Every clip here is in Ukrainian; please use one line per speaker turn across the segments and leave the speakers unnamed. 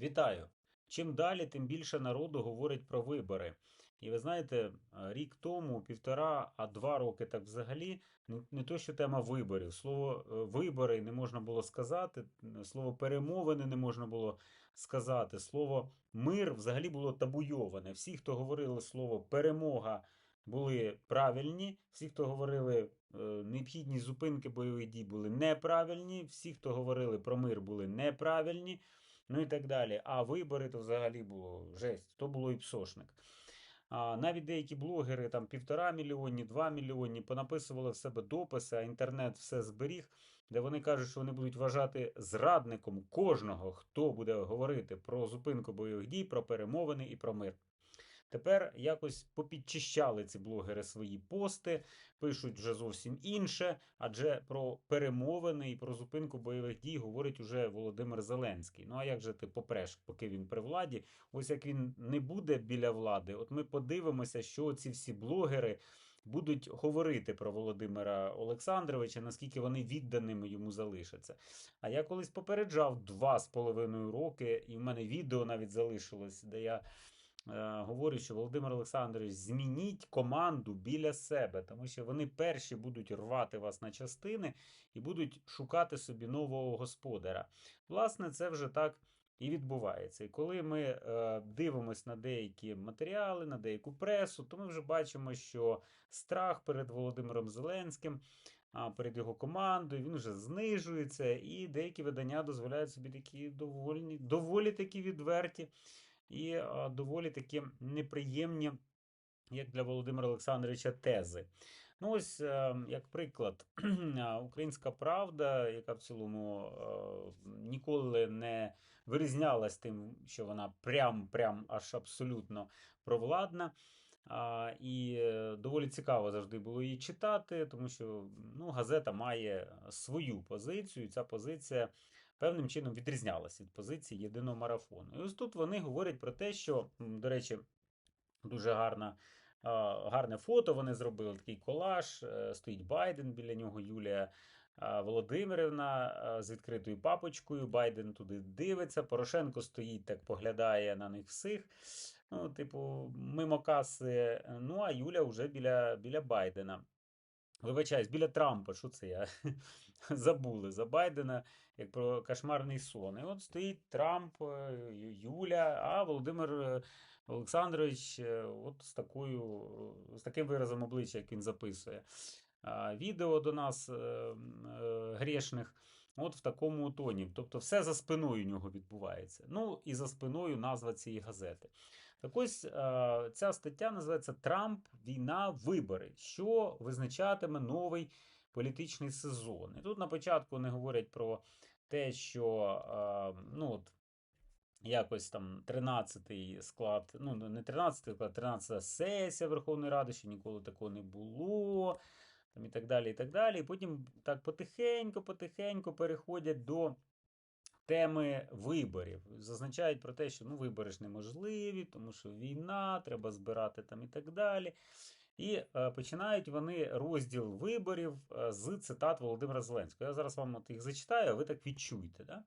Вітаю! Чим далі, тим більше народу говорить про вибори. І ви знаєте, е, рік тому, півтора, а два роки так взагалі, не, то, що тема виборів. Слово е, вибори не можна було сказати, слово перемовини не можна було сказати, слово мир взагалі було табуйоване. Всі, хто говорили слово перемога, були правильні, всі, хто говорили е, необхідність зупинки бойових дій, були неправильні, всі, хто говорили про мир, були неправильні ну і так далі. А вибори то взагалі було жесть, то було і псошник. А навіть деякі блогери, там півтора мільйонні, два мільйонні, понаписували в себе дописи, а інтернет все зберіг, де вони кажуть, що вони будуть вважати зрадником кожного, хто буде говорити про зупинку бойових дій, про перемовини і про мир. Тепер якось попідчищали ці блогери свої пости, пишуть вже зовсім інше, адже про перемовини і про зупинку бойових дій говорить уже Володимир Зеленський. Ну а як же ти попреш, поки він при владі? Ось як він не буде біля влади, от ми подивимося, що ці всі блогери. Будуть говорити про Володимира Олександровича, наскільки вони відданими йому залишаться. А я колись попереджав два з половиною роки, і в мене відео навіть залишилось, де я говорю, що Володимир Олександрович, змініть команду біля себе, тому що вони перші будуть рвати вас на частини і будуть шукати собі нового господаря. Власне, це вже так і відбувається. І коли ми е, дивимося на деякі матеріали, на деяку пресу, то ми вже бачимо, що страх перед Володимиром Зеленським. А перед його командою він вже знижується, і деякі видання дозволяють собі такі доволі, доволі такі відверті і доволі такі неприємні, як для Володимира Олександровича, тези. Ну, ось, е, як приклад, Українська правда, яка в цілому е, ніколи не вирізнялась тим, що вона прям-прям аж абсолютно провладна. А, і е, доволі цікаво завжди було її читати, тому що ну, газета має свою позицію, ця позиція певним чином відрізнялася від позиції єдиного марафону. І ось тут вони говорять про те, що, до речі, дуже гарна. Гарне фото вони зробили, такий колаж. е, Стоїть Байден біля нього, Юлія Володимирівна з відкритою папочкою. Байден туди дивиться. Порошенко стоїть так, поглядає на них всіх. Ну, типу, мимо каси. Ну, а Юля вже біля, біля Байдена. Вибачаюсь, біля Трампа, що це я? Забули за Байдена, як про кошмарний сон. І от стоїть Трамп, е, Юля, а Володимир е, Олександрович е, от з такою, з таким виразом обличчя, як він записує. Відео до нас грішних, от в такому тоні. Тобто все за спиною нього відбувається. Ну і за спиною назва цієї газети. Так ось е, ця стаття називається Трамп, війна, вибори, що визначатиме новий політичний сезон. І тут на початку вони говорять про те, що е, ну, от, якось там 13-й склад, ну не 13-й склад, 13 сесія Верховної Ради, що ніколи такого не було. Там і так далі, і так далі. І потім так потихеньку, потихеньку переходять до теми виборів. Зазначають про те, що ну, вибори ж неможливі, тому що війна, треба збирати там і так далі. І е, починають вони розділ виборів е, з цитат Володимира Зеленського. Я зараз вам от їх зачитаю, а ви так відчуєте. Да?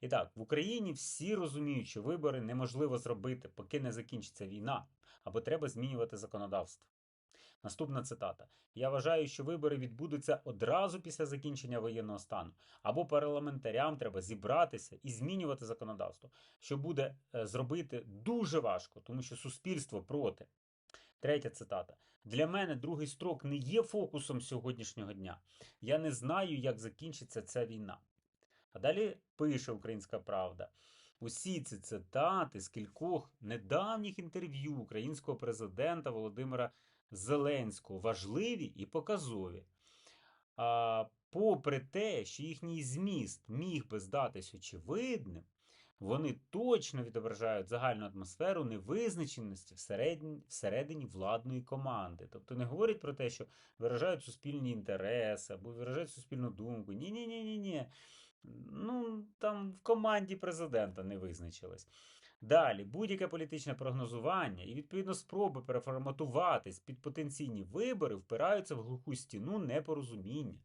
І так, в Україні всі розуміють, що вибори неможливо зробити, поки не закінчиться війна, або треба змінювати законодавство. Наступна цитата. Я вважаю, що вибори відбудуться одразу після закінчення воєнного стану. Або парламентарям треба зібратися і змінювати законодавство, що буде е, зробити дуже важко, тому що суспільство проти. Третя цитата. Для мене другий строк не є фокусом сьогоднішнього дня. Я не знаю, як закінчиться ця війна. А далі пише Українська Правда. Усі ці цитати з кількох недавніх інтерв'ю українського президента Володимира Зеленського важливі і показові. А, попри те, що їхній зміст міг би здатись очевидним, вони точно відображають загальну атмосферу невизначеності всередині, всередині владної команди. Тобто не говорять про те, що виражають суспільні інтереси або виражають суспільну думку. Ні, ні, ні, ні, ні. Ну, там в команді президента не визначилось. Далі, будь-яке політичне прогнозування і, відповідно, спроби переформатуватись під потенційні вибори впираються в глуху стіну непорозуміння.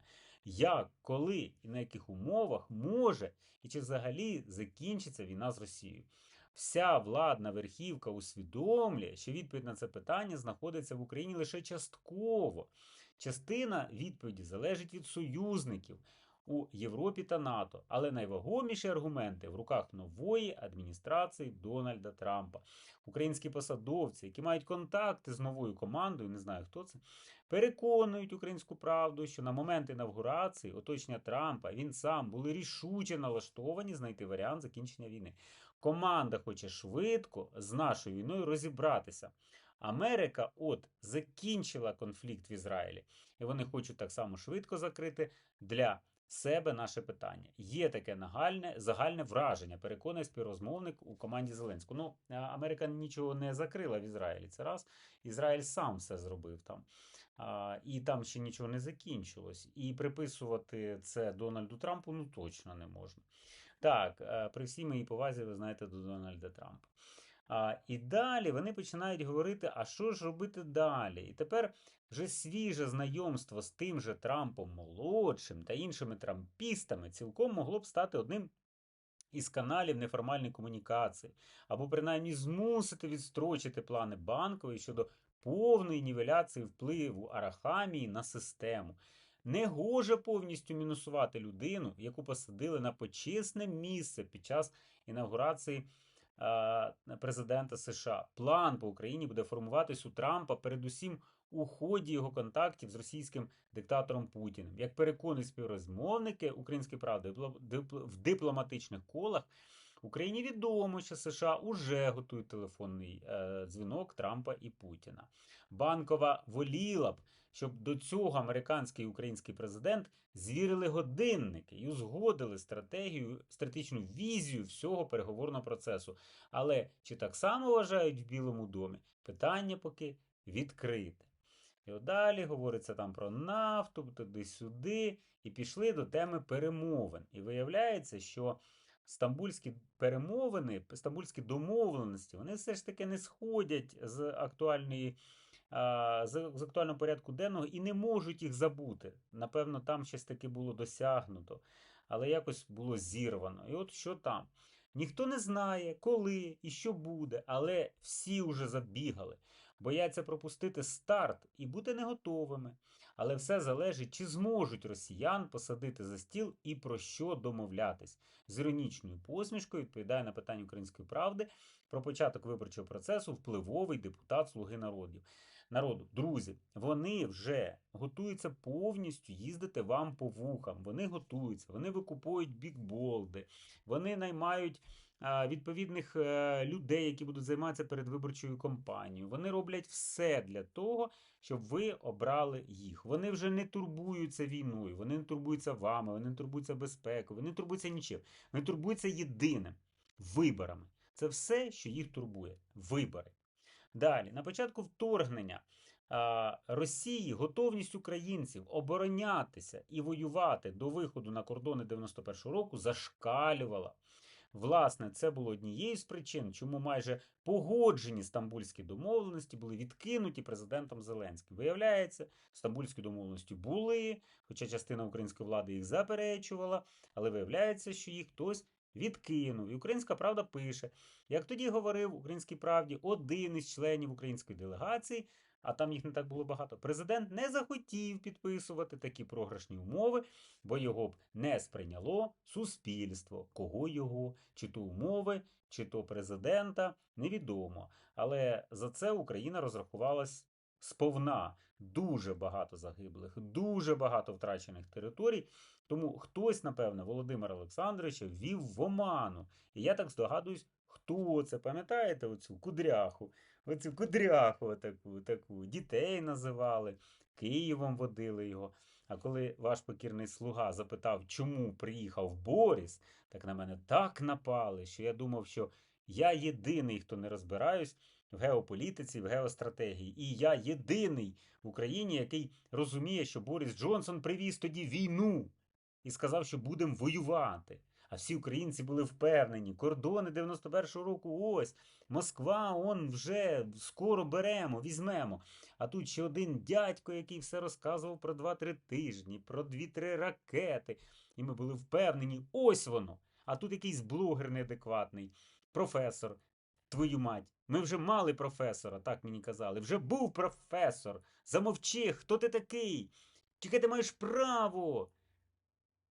як, коли і на яких умовах може і чи взагалі закінчиться війна з Росією. Вся владна верхівка усвідомлює, що відповідь на це питання знаходиться в Україні лише частково. Частина відповіді залежить від союзників у Європі та НАТО, але найвагоміші аргументи в руках нової адміністрації Дональда Трампа. Українські посадовці, які мають контакти з новою командою, не знаю хто це, переконують українську правду, що на момент інавгурації оточення Трампа він сам були рішуче налаштовані знайти варіант закінчення війни. Команда хоче швидко з нашою війною розібратися. Америка от закінчила конфлікт в Ізраїлі, і вони хочуть так само швидко закрити для себе наше питання. Є таке нагальне загальне враження, переконує співрозмовник у команді Зеленського. Ну, Америка нічого не закрила в Ізраїлі. Це раз. Ізраїль сам все зробив там. А, і там ще нічого не закінчилось. І приписувати це Дональду Трампу ну точно не можна. Так, е, при всій моїй повазі, ви знаєте, до Дональда Трампа. І далі вони починають говорити, а що ж робити далі? І тепер вже свіже знайомство з тим же Трампом молодшим та іншими трампістами цілком могло б стати одним із каналів неформальної комунікації, або принаймні змусити відстрочити плани банкової щодо повної нівеляції впливу Арахамії на систему. Не гоже повністю мінусувати людину, яку посадили на почесне місце під час інавгурації президента США. План по Україні буде формуватись у Трампа, передусім у ході його контактів з російським диктатором Путіним. Як переконують співрозмовники Української правди в дипломатичних колах. Україні відомо, що США уже готують телефонний е, дзвінок Трампа і Путіна. Банкова воліла б, щоб до цього американський і український президент звірили годинники і узгодили стратегію, стратегічну візію всього переговорного процесу. Але чи так само вважають в Білому домі? Питання поки відкрите. І далі говориться там про нафту, туди-сюди, і пішли до теми перемовин. І виявляється, що стамбульські перемовини, стамбульські домовленості, вони все ж таки не сходять з актуальної. З, з актуального порядку денного і не можуть їх забути. Напевно, там щось таки було досягнуто, але якось було зірвано. І от що там? Ніхто не знає, коли і що буде, але всі вже забігали бояться пропустити старт і бути не готовими. Але все залежить, чи зможуть росіян посадити за стіл і про що домовлятись. З іронічною посмішкою відповідає на питання української правди про початок виборчого процесу впливовий депутат Слуги народів. Народу, друзі, вони вже готуються повністю їздити вам по вухам. Вони готуються, вони викупують бікболди, вони наймають відповідних е, людей, які будуть займатися передвиборчою кампанією. Вони роблять все для того, щоб ви обрали їх. Вони вже не турбуються війною, вони не турбуються вами, вони не турбуються безпекою, вони не турбуються нічим. Вони турбуються єдиним виборами. Це все, що їх турбує. Вибори. Далі, на початку вторгнення. Росії готовність українців оборонятися і воювати до виходу на кордони 91-го року зашкалювала. Власне, це було однією з причин, чому майже погоджені стамбульські домовленості були відкинуті президентом Зеленським. Виявляється, стамбульські домовленості були, хоча частина української влади їх заперечувала, але виявляється, що їх хтось. Відкинув. І Українська Правда пише, як тоді говорив Українській правді один із членів української делегації, а там їх не так було багато. Президент не захотів підписувати такі програшні умови, бо його б не сприйняло суспільство, кого його, чи то умови, чи то президента, невідомо. Але за це Україна розрахувалась сповна. Дуже багато загиблих, дуже багато втрачених територій. Тому хтось, напевно, Володимир Олександровича ввів в оману. І я так здогадуюсь, хто це. Пам'ятаєте оцю кудряху? Оцю кудряху таку, таку. Дітей називали, Києвом водили його. А коли ваш покірний слуга запитав, чому приїхав Борис, так на мене так напали, що я думав, що я єдиний, хто не розбираюсь в геополітиці, в геостратегії. І я єдиний в Україні, який розуміє, що Борис Джонсон привіз тоді війну і сказав, що будемо воювати. А всі українці були впевнені, кордони 91-го року ось, Москва, он вже скоро беремо, візьмемо. А тут ще один дядько, який все розказував про 2-3 тижні, про 2-3 ракети. І ми були впевнені, ось воно. А тут якийсь блогер неадекватний, професор, твою мать. Ми вже мали професора, так мені казали. Вже був професор. Замовчи, хто ти такий? Тільки ти маєш право.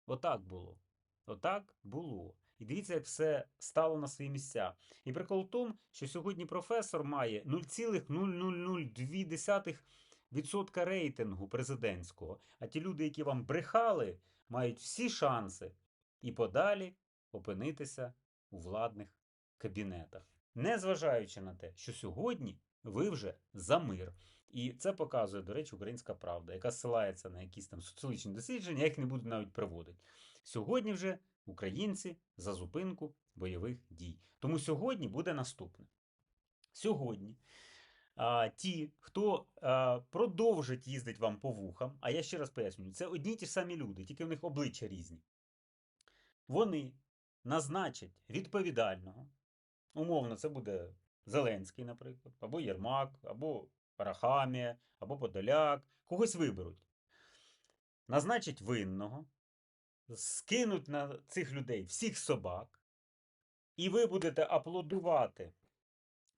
Отак було. Отак було. І дивіться, як все стало на свої місця. І прикол в тому, що сьогодні професор має 0,0002% рейтингу президентського. А ті люди, які вам брехали, мають всі шанси і подалі опинитися у владних кабінетах. Незважаючи на те, що сьогодні ви вже за мир. І це показує, до речі, українська правда, яка ссилається на якісь там соціологічні дослідження, я їх не буду навіть приводити. Сьогодні вже українці за зупинку бойових дій. Тому сьогодні буде наступне. Сьогодні а, ті, хто а, продовжить їздити вам по вухам, а я ще раз пояснюю, це одні ті ж самі люди, тільки в них обличчя різні. Вони назначать відповідального. Умовно, це буде Зеленський, наприклад, або Єрмак, або Парахамія, або Подоляк. Когось виберуть. Назначать винного, скинуть на цих людей всіх собак, і ви будете аплодувати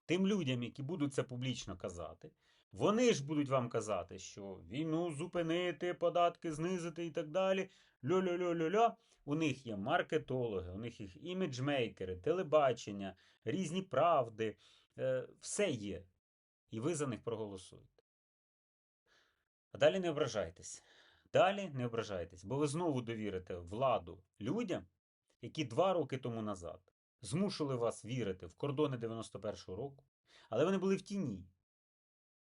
тим людям, які будуть це публічно казати. Вони ж будуть вам казати, що війну зупинити, податки знизити і так далі. Льо-льо-льо-льо-льо. У них є маркетологи, у них є іміджмейкери, телебачення, різні правди. Е, все є. І ви за них проголосуєте. А далі не ображайтесь. Далі не ображайтесь, бо ви знову довірите владу людям, які два роки тому назад змушували вас вірити в кордони 91-го року, але вони були в тіні.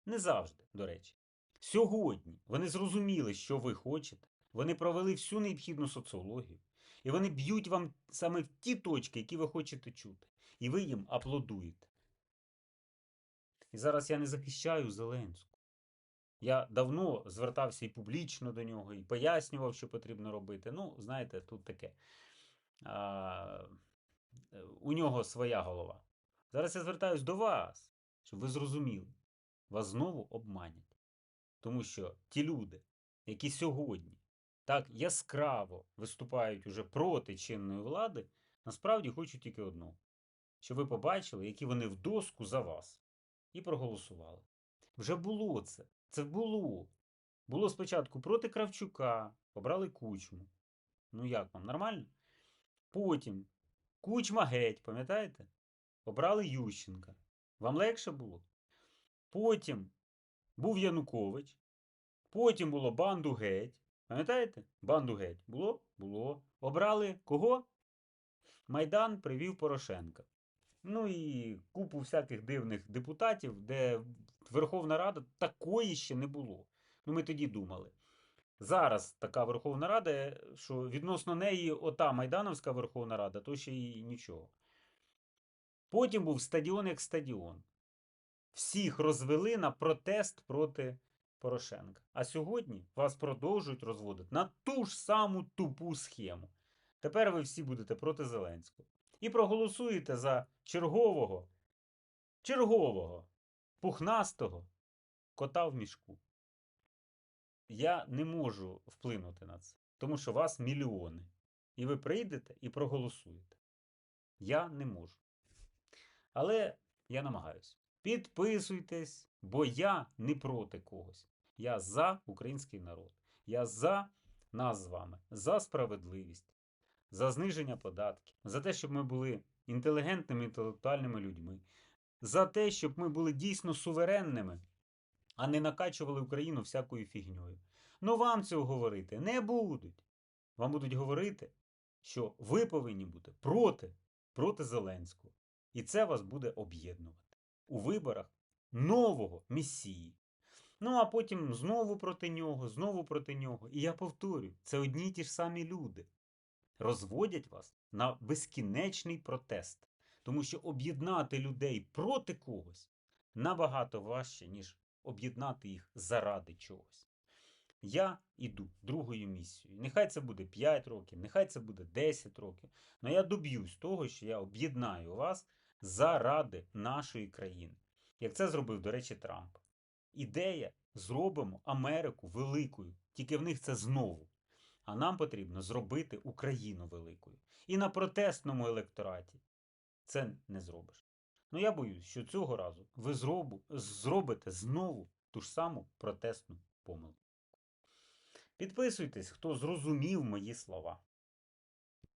Не завжди, до речі. Сьогодні вони зрозуміли, що ви хочете, вони провели всю необхідну соціологію, і вони б'ють вам саме в ті точки, які ви хочете чути. І ви їм аплодуєте. І зараз я не захищаю Зеленську. Я давно звертався і публічно до нього, і пояснював, що потрібно робити. Ну, знаєте, тут таке. А, у нього своя голова. Зараз я звертаюсь до вас, щоб ви зрозуміли, вас знову обманять. Тому що ті люди, які сьогодні так яскраво виступають уже проти чинної влади, насправді хочуть тільки одного. Щоб ви побачили, які вони в доску за вас, і проголосували. Вже було це. Це було. Було спочатку проти Кравчука, обрали кучму. Ну як вам, нормально? Потім кучма геть, пам'ятаєте? Обрали Ющенка. Вам легше було? Потім був Янукович. Потім було банду геть. Пам'ятаєте? Банду геть. Було? Було. Обрали кого? Майдан привів Порошенка. Ну і купу всяких дивних депутатів, де Верховна Рада такої ще не було. Ну, ми тоді думали. Зараз така Верховна Рада, що відносно неї ота Майдановська Верховна Рада, то ще й нічого. Потім був стадіон як стадіон. Всіх розвели на протест проти Порошенка. А сьогодні вас продовжують розводити на ту ж саму тупу схему. Тепер ви всі будете проти Зеленського. І проголосуєте за чергового, чергового, пухнастого кота в мішку. Я не можу вплинути на це, тому що вас мільйони. І ви прийдете і проголосуєте. Я не можу. Але я намагаюся. Підписуйтесь, бо я не проти когось. Я за український народ. Я за нас з вами, за справедливість, за зниження податків, за те, щоб ми були інтелігентними інтелектуальними людьми, за те, щоб ми були дійсно суверенними, а не накачували Україну всякою фігньою. Ну вам цього говорити не будуть. Вам будуть говорити, що ви повинні бути проти, проти Зеленського. І це вас буде об'єднувати у виборах нового месії. Ну, а потім знову проти нього, знову проти нього. І я повторюю, це одні й ті ж самі люди розводять вас на безкінечний протест. Тому що об'єднати людей проти когось набагато важче, ніж об'єднати їх заради чогось. Я іду другою місією. Нехай це буде 5 років, нехай це буде 10 років. Але я доб'юсь того, що я об'єднаю вас заради нашої країни. Як це зробив, до речі, Трамп. Ідея зробимо Америку великою. Тільки в них це знову. А нам потрібно зробити Україну великою. І на протестному електораті це не зробиш. Ну я боюсь, що цього разу ви зробу, зробите знову ту ж саму протестну помилку. Підписуйтесь, хто зрозумів мої слова.